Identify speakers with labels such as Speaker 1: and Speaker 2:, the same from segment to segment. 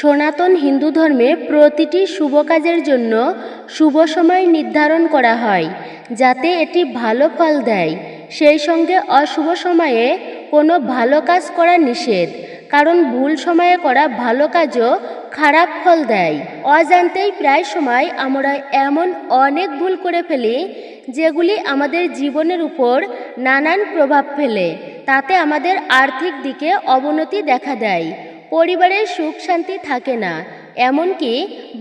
Speaker 1: সনাতন হিন্দু ধর্মে প্রতিটি শুভ কাজের জন্য শুভ সময় নির্ধারণ করা হয় যাতে এটি ভালো ফল দেয় সেই সঙ্গে অশুভ সময়ে কোনো ভালো কাজ করা নিষেধ কারণ ভুল সময়ে করা ভালো কাজও খারাপ ফল দেয় অজান্তেই প্রায় সময় আমরা এমন অনেক ভুল করে ফেলি যেগুলি আমাদের জীবনের উপর নানান প্রভাব ফেলে তাতে আমাদের আর্থিক দিকে অবনতি দেখা দেয় পরিবারের সুখ শান্তি থাকে না এমনকি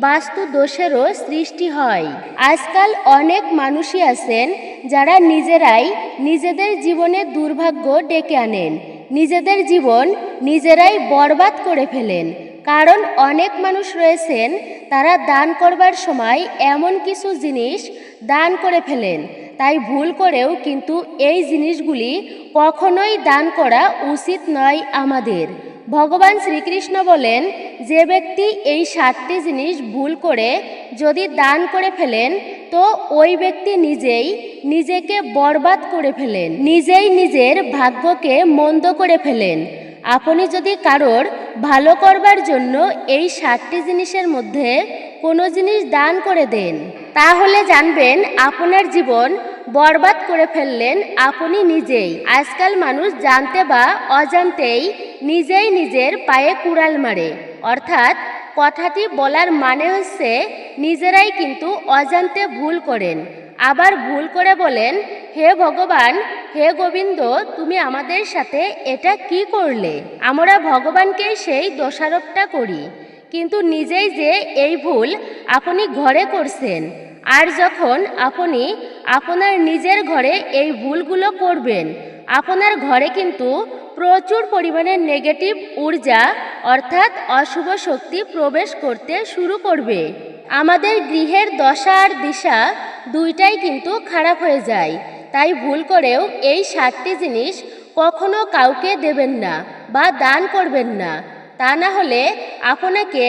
Speaker 1: বাস্তু দোষেরও সৃষ্টি হয় আজকাল অনেক মানুষই আছেন যারা নিজেরাই নিজেদের জীবনে দুর্ভাগ্য ডেকে আনেন নিজেদের জীবন নিজেরাই বরবাদ করে ফেলেন কারণ অনেক মানুষ রয়েছেন তারা দান করবার সময় এমন কিছু জিনিস দান করে ফেলেন তাই ভুল করেও কিন্তু এই জিনিসগুলি কখনোই দান করা উচিত নয় আমাদের ভগবান শ্রীকৃষ্ণ বলেন যে ব্যক্তি এই সাতটি জিনিস ভুল করে যদি দান করে ফেলেন তো ওই ব্যক্তি নিজেই নিজেকে বরবাদ করে ফেলেন নিজেই নিজের ভাগ্যকে মন্দ করে ফেলেন আপনি যদি কারোর ভালো করবার জন্য এই সাতটি জিনিসের মধ্যে কোনো জিনিস দান করে দেন তাহলে জানবেন আপনার জীবন বরবাদ করে ফেললেন আপনি নিজেই আজকাল মানুষ জানতে বা অজান্তেই নিজেই নিজের পায়ে কুড়াল মারে অর্থাৎ কথাটি বলার মানে হচ্ছে নিজেরাই কিন্তু অজান্তে ভুল করেন আবার ভুল করে বলেন হে ভগবান হে গোবিন্দ তুমি আমাদের সাথে এটা কি করলে আমরা ভগবানকে সেই দোষারোপটা করি কিন্তু নিজেই যে এই ভুল আপনি ঘরে করছেন আর যখন আপনি আপনার নিজের ঘরে এই ভুলগুলো করবেন আপনার ঘরে কিন্তু প্রচুর পরিমাণে নেগেটিভ ঊর্জা অর্থাৎ অশুভ শক্তি প্রবেশ করতে শুরু করবে আমাদের গৃহের দশা আর দিশা দুইটাই কিন্তু খারাপ হয়ে যায় তাই ভুল করেও এই সাতটি জিনিস কখনো কাউকে দেবেন না বা দান করবেন না তা না হলে আপনাকে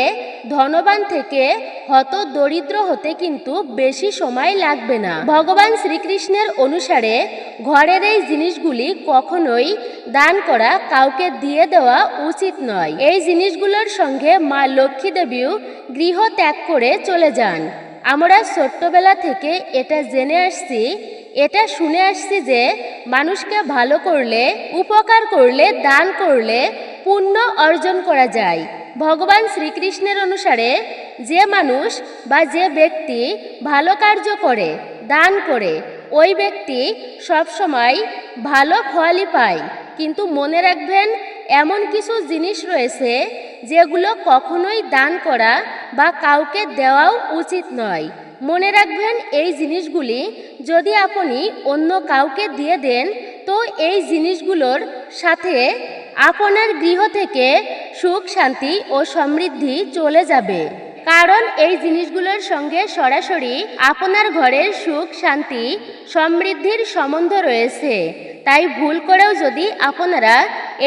Speaker 1: ধনবান থেকে হত দরিদ্র হতে কিন্তু বেশি সময় লাগবে না ভগবান শ্রীকৃষ্ণের অনুসারে ঘরের এই জিনিসগুলি কখনোই দান করা কাউকে দিয়ে দেওয়া উচিত নয় এই জিনিসগুলোর সঙ্গে মা লক্ষ্মী দেবীও গৃহ ত্যাগ করে চলে যান আমরা ছোট্টবেলা থেকে এটা জেনে আসছি এটা শুনে আসছি যে মানুষকে ভালো করলে উপকার করলে দান করলে পুণ্য অর্জন করা যায় ভগবান শ্রীকৃষ্ণের অনুসারে যে মানুষ বা যে ব্যক্তি ভালো কার্য করে দান করে ওই ব্যক্তি সবসময় ভালো ফলই পায় কিন্তু মনে রাখবেন এমন কিছু জিনিস রয়েছে যেগুলো কখনোই দান করা বা কাউকে দেওয়াও উচিত নয় মনে রাখবেন এই জিনিসগুলি যদি আপনি অন্য কাউকে দিয়ে দেন তো এই জিনিসগুলোর সাথে আপনার গৃহ থেকে সুখ শান্তি ও সমৃদ্ধি চলে যাবে কারণ এই জিনিসগুলোর সঙ্গে সরাসরি আপনার ঘরের সুখ শান্তি সমৃদ্ধির সম্বন্ধ রয়েছে তাই ভুল করেও যদি আপনারা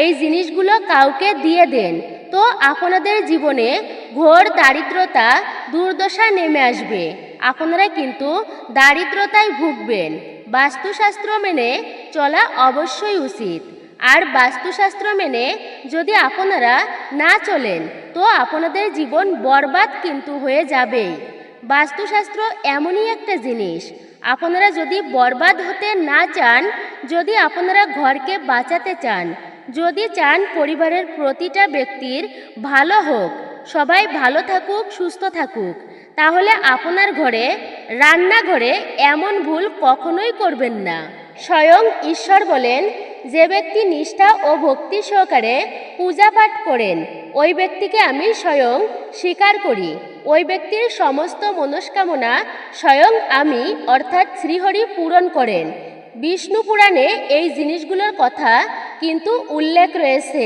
Speaker 1: এই জিনিসগুলো কাউকে দিয়ে দেন তো আপনাদের জীবনে ঘোর দারিদ্রতা দুর্দশা নেমে আসবে আপনারা কিন্তু দারিদ্রতায় ভুগবেন বাস্তুশাস্ত্র মেনে চলা অবশ্যই উচিত আর বাস্তুশাস্ত্র মেনে যদি আপনারা না চলেন তো আপনাদের জীবন বরবাদ কিন্তু হয়ে যাবে বাস্তুশাস্ত্র এমনই একটা জিনিস আপনারা যদি বরবাদ হতে না চান যদি আপনারা ঘরকে বাঁচাতে চান যদি চান পরিবারের প্রতিটা ব্যক্তির ভালো হোক সবাই ভালো থাকুক সুস্থ থাকুক তাহলে আপনার ঘরে রান্নাঘরে এমন ভুল কখনোই করবেন না স্বয়ং ঈশ্বর বলেন যে ব্যক্তি নিষ্ঠা ও ভক্তি সহকারে পূজা পাঠ করেন ওই ব্যক্তিকে আমি স্বয়ং স্বীকার করি ওই ব্যক্তির সমস্ত মনস্কামনা স্বয়ং আমি অর্থাৎ শ্রীহরি পূরণ করেন বিষ্ণু পুরাণে এই জিনিসগুলোর কথা কিন্তু উল্লেখ রয়েছে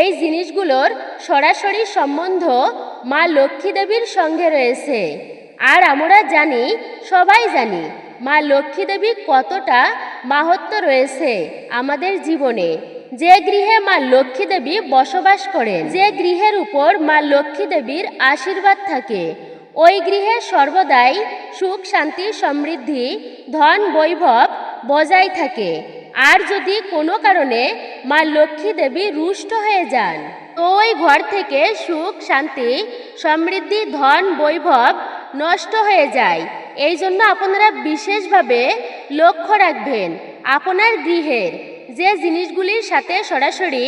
Speaker 1: এই জিনিসগুলোর সরাসরি সম্বন্ধ মা লক্ষ্মী দেবীর সঙ্গে রয়েছে আর আমরা জানি সবাই জানি মা লক্ষ্মী দেবী কতটা মাহাত্ম রয়েছে আমাদের জীবনে যে গৃহে মা লক্ষ্মী দেবী বসবাস করেন যে গৃহের উপর মা লক্ষ্মী দেবীর আশীর্বাদ থাকে ওই গৃহে সর্বদাই সুখ শান্তি সমৃদ্ধি ধন বৈভব বজায় থাকে আর যদি কোনো কারণে মা লক্ষ্মী দেবী রুষ্ট হয়ে যান তো ওই ঘর থেকে সুখ শান্তি সমৃদ্ধি ধন বৈভব নষ্ট হয়ে যায় এই জন্য আপনারা বিশেষভাবে লক্ষ্য রাখবেন আপনার গৃহের যে জিনিসগুলির সাথে সরাসরি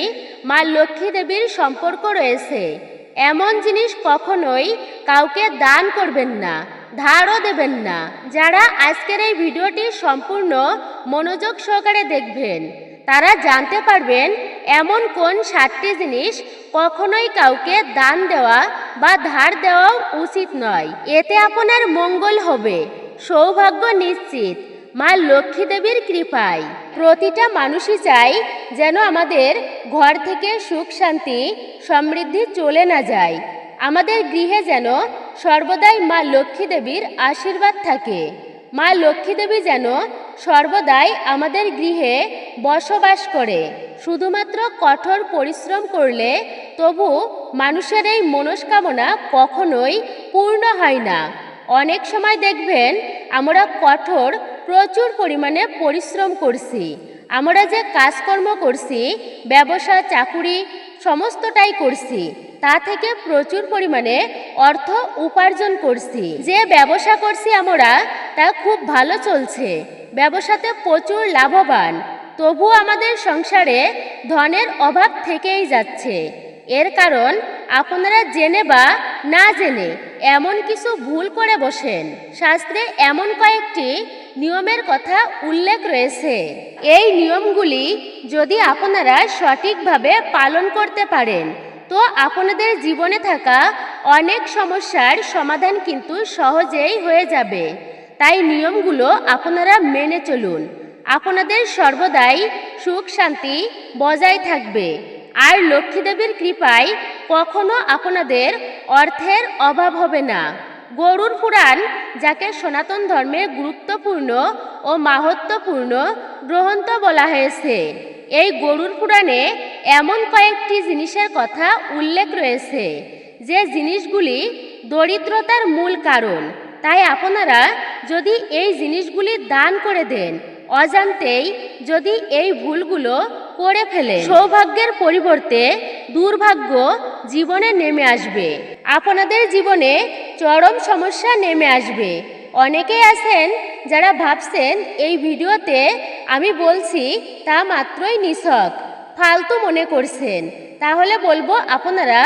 Speaker 1: মা লক্ষ্মী দেবীর সম্পর্ক রয়েছে এমন জিনিস কখনোই কাউকে দান করবেন না ধারও দেবেন না যারা আজকের এই ভিডিওটি সম্পূর্ণ মনোযোগ সহকারে দেখবেন তারা জানতে পারবেন এমন কোন সাতটি জিনিস কখনোই কাউকে দান দেওয়া বা ধার দেওয়াও উচিত নয় এতে আপনার মঙ্গল হবে সৌভাগ্য নিশ্চিত মা লক্ষ্মী দেবীর কৃপায় প্রতিটা মানুষই চাই যেন আমাদের ঘর থেকে সুখ শান্তি সমৃদ্ধি চলে না যায় আমাদের গৃহে যেন সর্বদাই মা লক্ষ্মী দেবীর আশীর্বাদ থাকে মা লক্ষ্মী দেবী যেন সর্বদাই আমাদের গৃহে বসবাস করে শুধুমাত্র কঠোর পরিশ্রম করলে তবু মানুষের এই মনস্কামনা কখনোই পূর্ণ হয় না অনেক সময় দেখবেন আমরা কঠোর প্রচুর পরিমাণে পরিশ্রম করছি আমরা যে কাজকর্ম করছি ব্যবসা চাকুরি সমস্তটাই করছি তা থেকে প্রচুর পরিমাণে অর্থ উপার্জন করছি যে ব্যবসা করছি আমরা তা খুব ভালো চলছে ব্যবসাতে প্রচুর লাভবান তবু আমাদের সংসারে ধনের অভাব থেকেই যাচ্ছে এর কারণ আপনারা জেনে বা না জেনে এমন কিছু ভুল করে বসেন শাস্ত্রে এমন কয়েকটি নিয়মের কথা উল্লেখ রয়েছে এই নিয়মগুলি যদি আপনারা সঠিকভাবে পালন করতে পারেন তো আপনাদের জীবনে থাকা অনেক সমস্যার সমাধান কিন্তু সহজেই হয়ে যাবে তাই নিয়মগুলো আপনারা মেনে চলুন আপনাদের সর্বদাই সুখ শান্তি বজায় থাকবে আর লক্ষ্মীদেবীর কৃপায় কখনো আপনাদের অর্থের অভাব হবে না গরুর পুরাণ যাকে সনাতন ধর্মে গুরুত্বপূর্ণ ও মাহাত্মপূর্ণ গ্রহন্ত বলা হয়েছে এই গরুর পুরাণে এমন কয়েকটি জিনিসের কথা উল্লেখ রয়েছে যে জিনিসগুলি দরিদ্রতার মূল কারণ তাই আপনারা যদি এই জিনিসগুলি দান করে দেন অজান্তেই যদি এই ভুলগুলো করে ফেলে সৌভাগ্যের পরিবর্তে দুর্ভাগ্য জীবনে নেমে আসবে আপনাদের জীবনে চরম সমস্যা নেমে আসবে অনেকেই আছেন যারা ভাবছেন এই ভিডিওতে আমি বলছি তা মাত্রই নিছক ফালতু মনে করছেন তাহলে বলবো আপনারা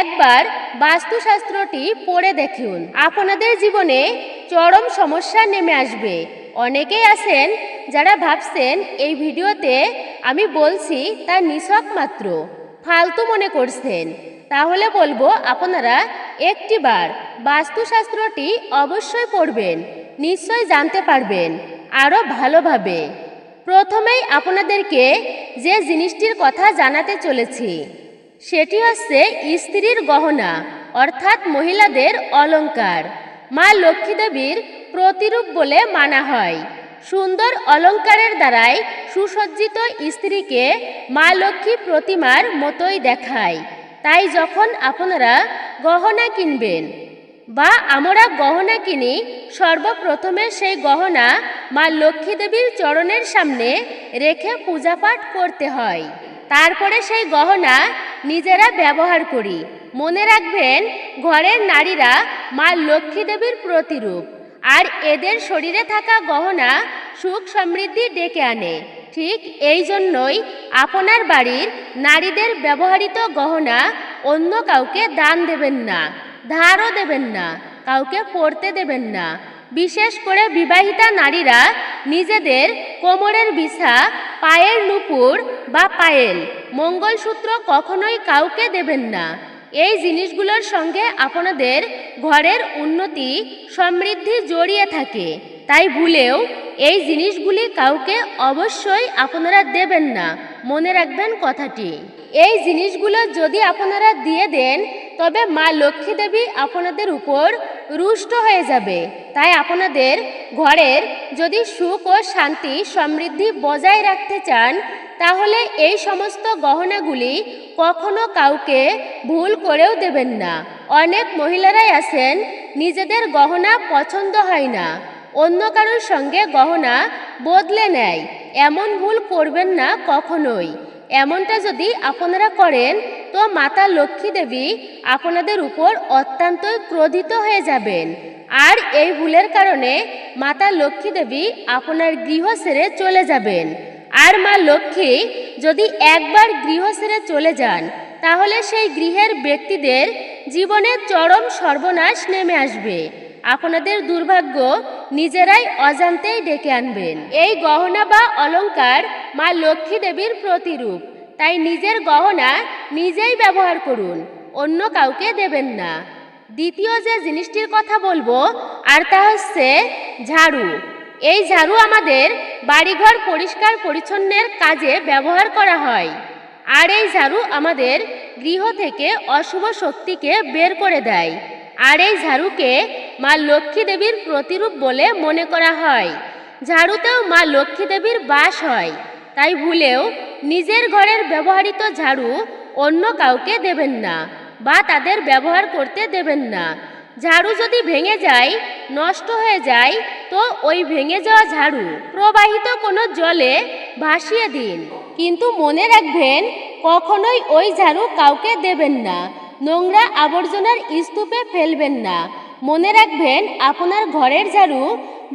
Speaker 1: একবার বাস্তুশাস্ত্রটি পড়ে দেখুন আপনাদের জীবনে চরম সমস্যা নেমে আসবে অনেকেই আছেন যারা ভাবছেন এই ভিডিওতে আমি বলছি তা নিছক মাত্র ফালতু মনে করছেন তাহলে বলবো আপনারা একটিবার বাস্তুশাস্ত্রটি অবশ্যই পড়বেন নিশ্চয় জানতে পারবেন আরও ভালোভাবে প্রথমেই আপনাদেরকে যে জিনিসটির কথা জানাতে চলেছি সেটি হচ্ছে স্ত্রীর গহনা অর্থাৎ মহিলাদের অলঙ্কার মা লক্ষ্মী দেবীর প্রতিরূপ বলে মানা হয় সুন্দর অলঙ্কারের দ্বারাই সুসজ্জিত স্ত্রীকে মা লক্ষ্মী প্রতিমার মতোই দেখায় তাই যখন আপনারা গহনা কিনবেন বা আমরা গহনা কিনি সর্বপ্রথমে সেই গহনা মা লক্ষ্মী দেবীর চরণের সামনে রেখে পূজাপাঠ করতে হয় তারপরে সেই গহনা নিজেরা ব্যবহার করি মনে রাখবেন ঘরের নারীরা মা লক্ষ্মী দেবীর প্রতিরূপ আর এদের শরীরে থাকা গহনা সুখ সমৃদ্ধি ডেকে আনে ঠিক এই জন্যই আপনার বাড়ির নারীদের ব্যবহৃত গহনা অন্য কাউকে দান দেবেন না ধারও দেবেন না কাউকে পড়তে দেবেন না বিশেষ করে বিবাহিতা নারীরা নিজেদের কোমরের বিছা পায়ের নুপুর বা পায়েল মঙ্গলসূত্র কখনোই কাউকে দেবেন না এই জিনিসগুলোর সঙ্গে আপনাদের ঘরের উন্নতি সমৃদ্ধি জড়িয়ে থাকে তাই ভুলেও এই জিনিসগুলি কাউকে অবশ্যই আপনারা দেবেন না মনে রাখবেন কথাটি এই জিনিসগুলো যদি আপনারা দিয়ে দেন তবে মা লক্ষ্মী দেবী আপনাদের উপর রুষ্ট হয়ে যাবে তাই আপনাদের ঘরের যদি সুখ ও শান্তি সমৃদ্ধি বজায় রাখতে চান তাহলে এই সমস্ত গহনাগুলি কখনো কাউকে ভুল করেও দেবেন না অনেক মহিলারাই আছেন নিজেদের গহনা পছন্দ হয় না অন্য কারোর সঙ্গে গহনা বদলে নেয় এমন ভুল করবেন না কখনোই এমনটা যদি আপনারা করেন তো মাতা লক্ষ্মী দেবী আপনাদের উপর অত্যন্তই ক্রোধিত হয়ে যাবেন আর এই ভুলের কারণে মাতা লক্ষ্মী দেবী আপনার গৃহ ছেড়ে চলে যাবেন আর মা লক্ষ্মী যদি একবার গৃহ ছেড়ে চলে যান তাহলে সেই গৃহের ব্যক্তিদের জীবনের চরম সর্বনাশ নেমে আসবে আপনাদের দুর্ভাগ্য নিজেরাই অজান্তেই ডেকে আনবেন এই গহনা বা অলঙ্কার মা লক্ষ্মী দেবীর প্রতিরূপ তাই নিজের গহনা নিজেই ব্যবহার করুন অন্য কাউকে দেবেন না দ্বিতীয় যে জিনিসটির কথা বলবো আর তা হচ্ছে ঝাড়ু এই ঝাড়ু আমাদের বাড়িঘর পরিষ্কার পরিচ্ছন্নের কাজে ব্যবহার করা হয় আর এই ঝাড়ু আমাদের গৃহ থেকে অশুভ শক্তিকে বের করে দেয় আর এই ঝাড়ুকে মা লক্ষ্মী দেবীর প্রতিরূপ বলে মনে করা হয় ঝাড়ুতেও মা লক্ষ্মী দেবীর বাস হয় তাই ভুলেও নিজের ঘরের ব্যবহৃত ঝাড়ু অন্য কাউকে দেবেন না বা তাদের ব্যবহার করতে দেবেন না ঝাড়ু যদি ভেঙে যায় নষ্ট হয়ে যায় তো ওই ভেঙে যাওয়া ঝাড়ু প্রবাহিত কোনো জলে ভাসিয়ে দিন কিন্তু মনে রাখবেন কখনোই ওই ঝাড়ু কাউকে দেবেন না নোংরা আবর্জনার স্তূপে ফেলবেন না মনে রাখবেন আপনার ঘরের ঝাড়ু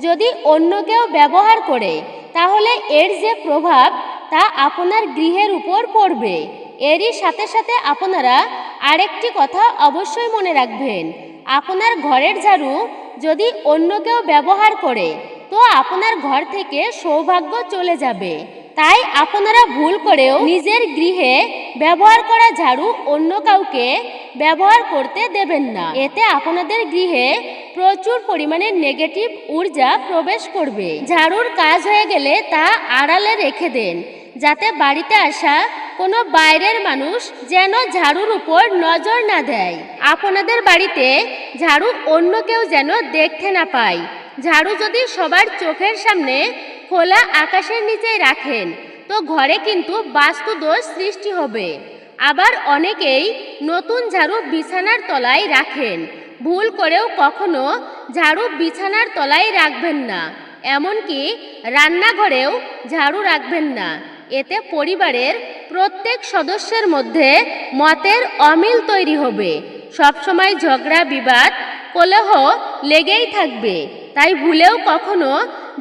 Speaker 1: যদি অন্য কেউ ব্যবহার করে তাহলে এর যে প্রভাব তা আপনার গৃহের উপর পড়বে এরই সাথে সাথে আপনারা আরেকটি কথা অবশ্যই মনে রাখবেন আপনার ঘরের ঝাড়ু যদি অন্য কেউ ব্যবহার করে তো আপনার ঘর থেকে সৌভাগ্য চলে যাবে তাই আপনারা ভুল করেও নিজের গৃহে ব্যবহার করা ঝাড়ু অন্য কাউকে ব্যবহার করতে দেবেন না এতে আপনাদের গৃহে প্রচুর পরিমাণে নেগেটিভ ঊর্জা প্রবেশ করবে ঝাড়ুর কাজ হয়ে গেলে তা আড়ালে রেখে দেন যাতে বাড়িতে আসা কোনো বাইরের মানুষ যেন ঝাড়ুর উপর নজর না দেয় আপনাদের বাড়িতে ঝাড়ু অন্য কেউ যেন দেখতে না পায় ঝাড়ু যদি সবার চোখের সামনে খোলা আকাশের নিচে রাখেন তো ঘরে কিন্তু দোষ সৃষ্টি হবে আবার অনেকেই নতুন ঝাড়ু বিছানার তলায় রাখেন ভুল করেও কখনো ঝাড়ু বিছানার তলায় রাখবেন না এমনকি রান্নাঘরেও ঝাড়ু রাখবেন না এতে পরিবারের প্রত্যেক সদস্যের মধ্যে মতের অমিল তৈরি হবে সবসময় ঝগড়া বিবাদ কলহ লেগেই থাকবে তাই ভুলেও কখনো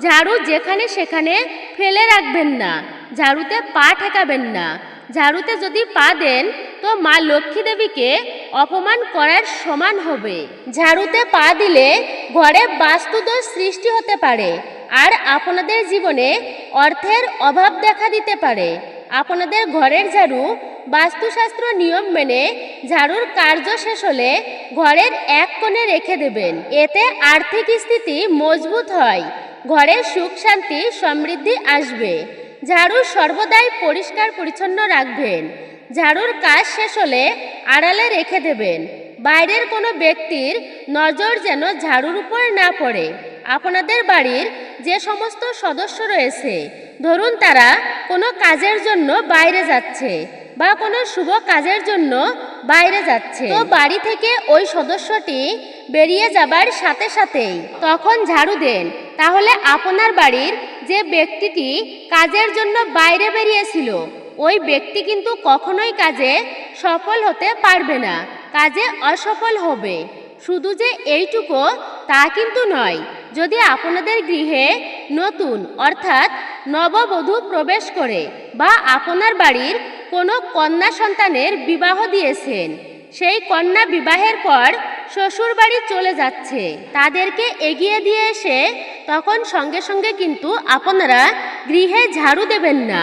Speaker 1: ঝাড়ু যেখানে সেখানে ফেলে রাখবেন না ঝাড়ুতে পা ঠেকাবেন না ঝাড়ুতে যদি পা দেন তো মা লক্ষ্মী দেবীকে অপমান করার সমান হবে ঝাড়ুতে পা দিলে ঘরে বাস্তুদোষ সৃষ্টি হতে পারে আর আপনাদের জীবনে অর্থের অভাব দেখা দিতে পারে আপনাদের ঘরের ঝাড়ু বাস্তুশাস্ত্র নিয়ম মেনে ঝাড়ুর কার্য শেষ হলে ঘরের এক কোণে রেখে দেবেন এতে আর্থিক স্থিতি মজবুত হয় ঘরের সুখ শান্তি সমৃদ্ধি আসবে ঝাড়ু সর্বদাই পরিষ্কার পরিচ্ছন্ন রাখবেন ঝাড়ুর কাজ শেষ হলে আড়ালে রেখে দেবেন বাইরের কোনো ব্যক্তির নজর যেন ঝাড়ুর উপর না পড়ে আপনাদের বাড়ির যে সমস্ত সদস্য রয়েছে ধরুন তারা কোনো কাজের জন্য বাইরে যাচ্ছে বা কোনো শুভ কাজের জন্য বাইরে যাচ্ছে তো বাড়ি থেকে ওই সদস্যটি বেরিয়ে যাবার সাথে সাথেই তখন ঝাড়ু দেন তাহলে আপনার বাড়ির যে ব্যক্তিটি কাজের জন্য বাইরে বেরিয়েছিল ওই ব্যক্তি কিন্তু কখনোই কাজে সফল হতে পারবে না কাজে অসফল হবে শুধু যে এইটুকু তা কিন্তু নয় যদি আপনাদের গৃহে নতুন অর্থাৎ নববধূ প্রবেশ করে বা আপনার বাড়ির কোনো কন্যা সন্তানের বিবাহ দিয়েছেন সেই কন্যা বিবাহের পর শ্বশুর বাড়ি চলে যাচ্ছে তাদেরকে এগিয়ে দিয়ে এসে তখন সঙ্গে সঙ্গে কিন্তু আপনারা গৃহে ঝাড়ু দেবেন না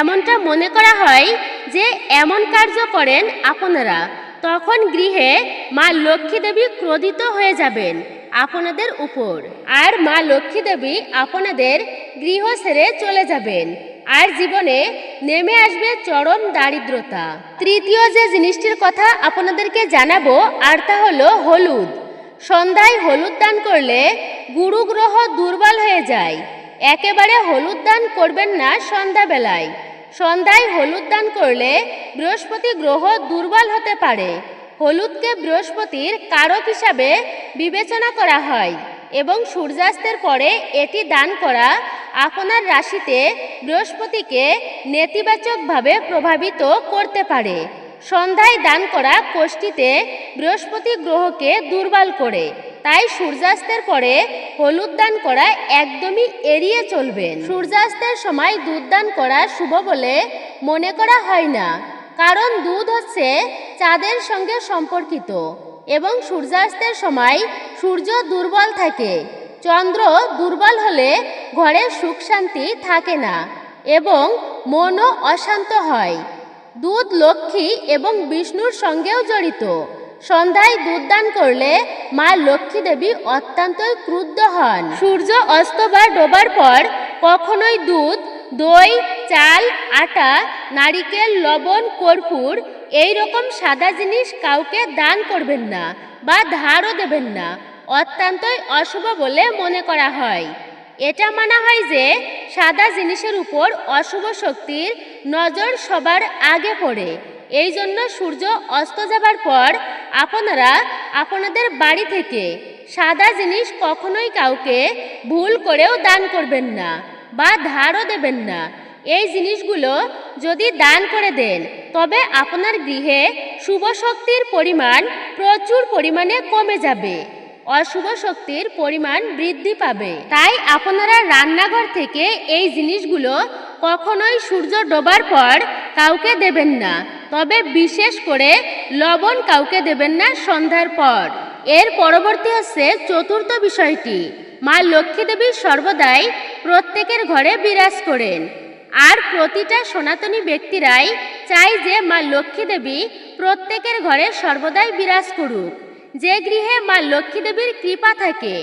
Speaker 1: এমনটা মনে করা হয় যে এমন কার্য করেন আপনারা তখন গৃহে মা লক্ষ্মী দেবী ক্রোধিত হয়ে যাবেন আপনাদের উপর আর মা লক্ষ্মী দেবী আপনাদের গৃহ ছেড়ে চলে যাবেন আর জীবনে নেমে আসবে চরম দারিদ্রতা তৃতীয় যে জিনিসটির কথা আপনাদেরকে জানাবো আর তা হলো হলুদ সন্ধ্যায় হলুদ দান করলে গুরু গ্রহ দুর্বল হয়ে যায় একেবারে হলুদ দান করবেন না সন্ধ্যাবেলায় সন্ধ্যায় হলুদ দান করলে বৃহস্পতি গ্রহ দুর্বল হতে পারে হলুদকে বৃহস্পতির কারক হিসাবে বিবেচনা করা হয় এবং সূর্যাস্তের পরে এটি দান করা আপনার রাশিতে বৃহস্পতিকে নেতিবাচকভাবে প্রভাবিত করতে পারে সন্ধ্যায় দান করা কোষ্ঠীতে বৃহস্পতি গ্রহকে দুর্বল করে তাই সূর্যাস্তের পরে হলুদ দান করা একদমই এড়িয়ে চলবেন সূর্যাস্তের সময় দুধ দান করা শুভ বলে মনে করা হয় না কারণ দুধ হচ্ছে চাঁদের সঙ্গে সম্পর্কিত এবং সূর্যাস্তের সময় সূর্য দুর্বল থাকে চন্দ্র দুর্বল হলে ঘরে সুখ শান্তি থাকে না এবং মনও অশান্ত হয় দুধ লক্ষ্মী এবং বিষ্ণুর সঙ্গেও জড়িত সন্ধ্যায় দুধ দান করলে মা লক্ষ্মী দেবী অত্যন্তই ক্রুদ্ধ হন সূর্য অস্ত বা ডোবার পর কখনোই দুধ দই চাল আটা নারিকেল লবণ কর্পূর এই রকম সাদা জিনিস কাউকে দান করবেন না বা ধারও দেবেন না অত্যন্তই অশুভ বলে মনে করা হয় এটা মানা হয় যে সাদা জিনিসের উপর অশুভ শক্তির নজর সবার আগে পড়ে এই জন্য সূর্য অস্ত যাবার পর আপনারা আপনাদের বাড়ি থেকে সাদা জিনিস কখনোই কাউকে ভুল করেও দান করবেন না বা ধারও দেবেন না এই জিনিসগুলো যদি দান করে দেন তবে আপনার গৃহে শুভ শক্তির পরিমাণ প্রচুর পরিমাণে কমে যাবে অশুভ শক্তির পরিমাণ বৃদ্ধি পাবে তাই আপনারা রান্নাঘর থেকে এই জিনিসগুলো কখনোই সূর্য ডোবার পর কাউকে দেবেন না তবে বিশেষ করে লবণ কাউকে দেবেন না সন্ধ্যার পর এর পরবর্তী হচ্ছে চতুর্থ বিষয়টি মা লক্ষ্মী দেবী সর্বদাই প্রত্যেকের ঘরে বিরাজ করেন আর প্রতিটা সনাতনী ব্যক্তিরাই চায় যে মা লক্ষ্মী দেবী প্রত্যেকের ঘরে সর্বদাই বিরাজ করুক যে গৃহে মা লক্ষ্মী দেবীর কৃপা থাকে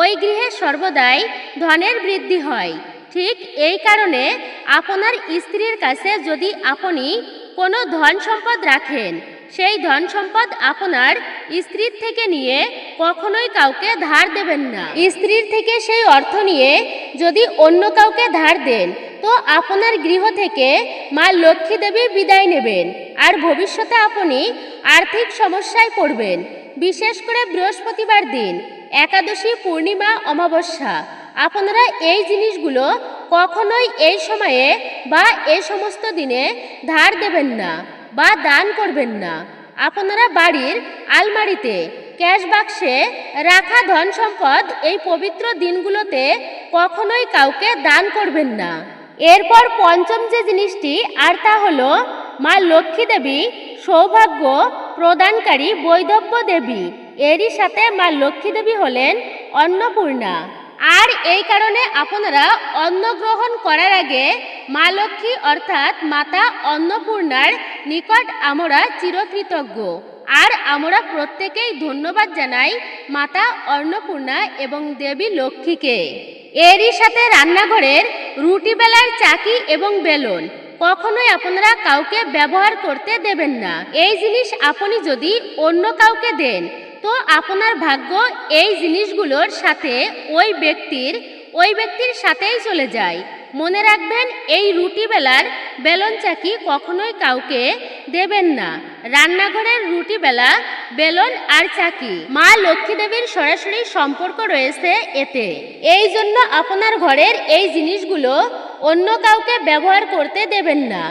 Speaker 1: ওই গৃহে সর্বদাই ধনের বৃদ্ধি হয় ঠিক এই কারণে আপনার স্ত্রীর কাছে যদি আপনি কোনো ধন সম্পদ রাখেন সেই ধন সম্পদ আপনার স্ত্রীর থেকে নিয়ে কখনোই কাউকে ধার দেবেন না স্ত্রীর থেকে সেই অর্থ নিয়ে যদি অন্য কাউকে ধার দেন তো আপনার গৃহ থেকে মা লক্ষ্মী দেবী বিদায় নেবেন আর ভবিষ্যতে আপনি আর্থিক সমস্যায় পড়বেন বিশেষ করে বৃহস্পতিবার দিন একাদশী পূর্ণিমা অমাবস্যা আপনারা এই জিনিসগুলো কখনোই এই সময়ে বা এই সমস্ত দিনে ধার দেবেন না বা দান করবেন না আপনারা বাড়ির আলমারিতে ক্যাশ বাক্সে রাখা ধন সম্পদ এই পবিত্র দিনগুলোতে কখনোই কাউকে দান করবেন না এরপর পঞ্চম যে জিনিসটি আর তা হল মা লক্ষ্মী দেবী সৌভাগ্য প্রদানকারী বৈধব্য দেবী এরই সাথে মা লক্ষ্মী দেবী হলেন অন্নপূর্ণা আর এই কারণে আপনারা অন্ন গ্রহণ করার আগে মা লক্ষ্মী অর্থাৎ মাতা অন্নপূর্ণার নিকট আমরা চিরকৃতজ্ঞ আর আমরা প্রত্যেকেই ধন্যবাদ জানাই মাতা অন্নপূর্ণা এবং দেবী লক্ষ্মীকে এরই সাথে রান্নাঘরের রুটি বেলার চাকি এবং বেলুন কখনোই আপনারা কাউকে ব্যবহার করতে দেবেন না এই জিনিস আপনি যদি অন্য কাউকে দেন তো আপনার ভাগ্য এই জিনিসগুলোর সাথে ওই ব্যক্তির ওই ব্যক্তির সাথেই চলে যায় মনে রাখবেন এই রুটি বেলার বেলন চাকি কখনোই কাউকে দেবেন না রান্নাঘরের রুটি বেলা বেলন আর চাকি মা লক্ষ্মী দেবীর সরাসরি সম্পর্ক রয়েছে এতে এই জন্য আপনার ঘরের এই জিনিসগুলো অন্য কাউকে ব্যবহার করতে দেবেন না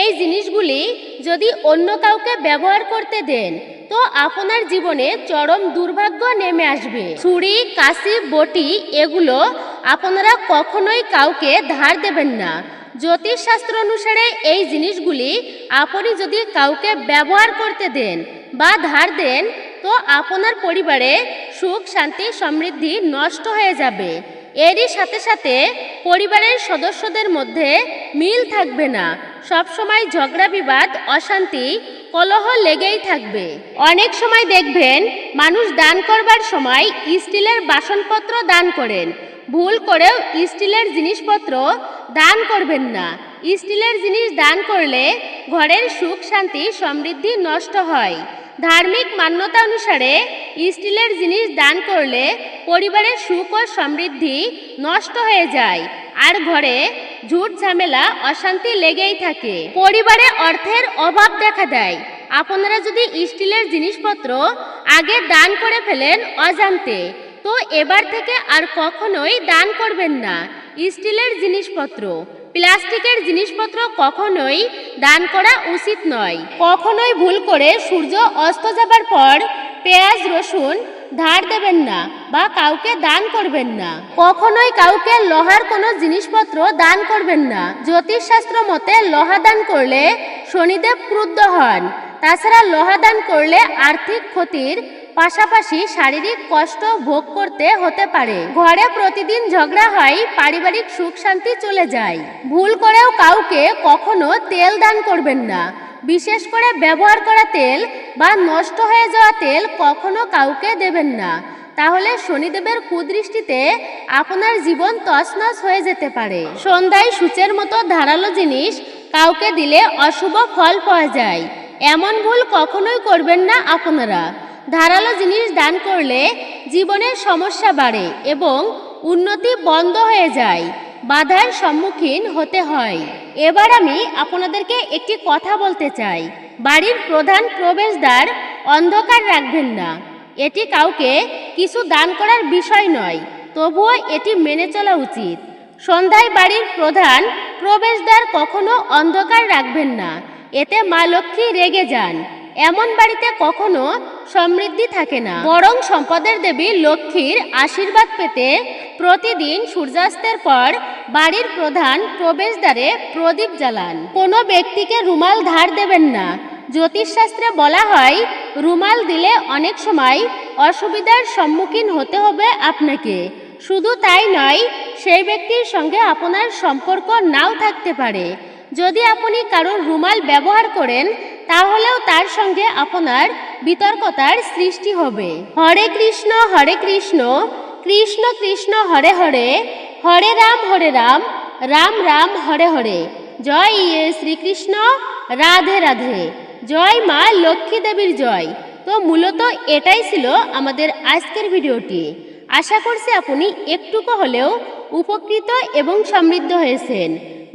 Speaker 1: এই জিনিসগুলি যদি অন্য কাউকে ব্যবহার করতে দেন তো আপনার জীবনে চরম দুর্ভাগ্য নেমে আসবে ছুরি কাশি বটি এগুলো আপনারা কখনোই কাউকে ধার দেবেন না জ্যোতিষশাস্ত্র অনুসারে এই জিনিসগুলি আপনি যদি কাউকে ব্যবহার করতে দেন বা ধার দেন তো আপনার পরিবারে সুখ শান্তি সমৃদ্ধি নষ্ট হয়ে যাবে এরই সাথে সাথে পরিবারের সদস্যদের মধ্যে মিল থাকবে না সবসময় ঝগড়া বিবাদ অশান্তি কলহ লেগেই থাকবে অনেক সময় দেখবেন মানুষ দান করবার সময় স্টিলের বাসনপত্র দান করেন ভুল করেও স্টিলের জিনিসপত্র দান করবেন না স্টিলের জিনিস দান করলে ঘরের সুখ শান্তি সমৃদ্ধি নষ্ট হয় ধার্মিক মান্যতা অনুসারে স্টিলের জিনিস দান করলে পরিবারের সুখ ও সমৃদ্ধি নষ্ট হয়ে যায় আর ঘরে ঝুট ঝামেলা অশান্তি লেগেই থাকে পরিবারে অর্থের অভাব দেখা দেয় আপনারা যদি স্টিলের জিনিসপত্র আগে দান করে ফেলেন অজান্তে তো এবার থেকে আর কখনোই দান করবেন না স্টিলের জিনিসপত্র প্লাস্টিকের জিনিসপত্র কখনোই দান করা উচিত নয় কখনোই ভুল করে সূর্য অস্ত যাবার পর পেঁয়াজ রসুন ধার দেবেন না বা কাউকে দান করবেন না কখনোই কাউকে লোহার কোনো জিনিসপত্র দান করবেন না জ্যোতিষশাস্ত্র মতে লোহা দান করলে শনিদেব ক্রুদ্ধ হন তাছাড়া লোহা দান করলে আর্থিক ক্ষতির পাশাপাশি শারীরিক কষ্ট ভোগ করতে হতে পারে ঘরে প্রতিদিন ঝগড়া হয় পারিবারিক সুখ শান্তি চলে যায় ভুল করেও কাউকে কখনো তেল দান করবেন না বিশেষ করে ব্যবহার করা তেল বা নষ্ট হয়ে যাওয়া তেল কখনো কাউকে দেবেন না তাহলে শনিদেবের কুদৃষ্টিতে আপনার জীবন তছনছ হয়ে যেতে পারে সন্ধ্যায় সূচের মতো ধারালো জিনিস কাউকে দিলে অশুভ ফল পাওয়া যায় এমন ভুল কখনোই করবেন না আপনারা ধারালো জিনিস দান করলে জীবনের সমস্যা বাড়ে এবং উন্নতি বন্ধ হয়ে যায় বাধার সম্মুখীন হতে হয় এবার আমি আপনাদেরকে একটি কথা বলতে চাই বাড়ির প্রধান প্রবেশদ্বার অন্ধকার রাখবেন না এটি কাউকে কিছু দান করার বিষয় নয় তবুও এটি মেনে চলা উচিত সন্ধ্যায় বাড়ির প্রধান প্রবেশদ্বার কখনো অন্ধকার রাখবেন না এতে মা লক্ষ্মী রেগে যান এমন বাড়িতে কখনো সমৃদ্ধি থাকে না বরং সম্পদের দেবী লক্ষ্মীর আশীর্বাদ পেতে প্রতিদিন সূর্যাস্তের পর বাড়ির প্রধান প্রবেশদ্বারে প্রদীপ জ্বালান কোনো ব্যক্তিকে রুমাল ধার দেবেন না জ্যোতিষশাস্ত্রে বলা হয় রুমাল দিলে অনেক সময় অসুবিধার সম্মুখীন হতে হবে আপনাকে শুধু তাই নয় সেই ব্যক্তির সঙ্গে আপনার সম্পর্ক নাও থাকতে পারে যদি আপনি কারোর রুমাল ব্যবহার করেন তাহলেও তার সঙ্গে আপনার বিতর্কতার সৃষ্টি হবে হরে কৃষ্ণ হরে কৃষ্ণ কৃষ্ণ কৃষ্ণ হরে হরে হরে রাম হরে রাম রাম রাম হরে হরে জয় ইয়ে শ্রীকৃষ্ণ রাধে রাধে জয় মা লক্ষ্মী দেবীর জয় তো মূলত এটাই ছিল আমাদের আজকের ভিডিওটি আশা করছি আপনি একটুকু হলেও উপকৃত এবং সমৃদ্ধ হয়েছেন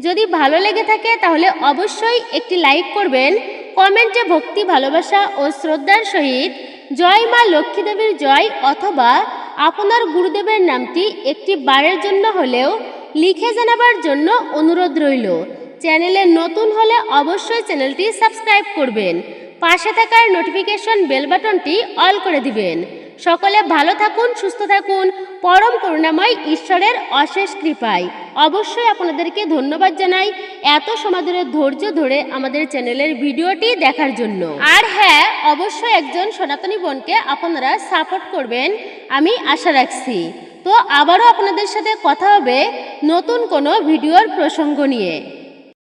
Speaker 1: যদি ভালো লেগে থাকে তাহলে অবশ্যই একটি লাইক করবেন কমেন্টে ভক্তি ভালোবাসা ও শ্রদ্ধার সহিত জয় মা লক্ষ্মীদেবীর জয় অথবা আপনার গুরুদেবের নামটি একটি বারের জন্য হলেও লিখে জানাবার জন্য অনুরোধ রইল চ্যানেলে নতুন হলে অবশ্যই চ্যানেলটি সাবস্ক্রাইব করবেন পাশে থাকার নোটিফিকেশন বেল বাটনটি অল করে দিবেন সকলে ভালো থাকুন সুস্থ থাকুন পরম করুণাময় ঈশ্বরের অশেষ কৃপায় অবশ্যই আপনাদেরকে ধন্যবাদ জানাই এত সময় ধৈর্য ধরে আমাদের চ্যানেলের ভিডিওটি দেখার জন্য আর হ্যাঁ অবশ্যই একজন সনাতনী বোনকে আপনারা সাপোর্ট করবেন আমি আশা রাখছি তো আবারও আপনাদের সাথে কথা হবে নতুন কোনো ভিডিওর প্রসঙ্গ নিয়ে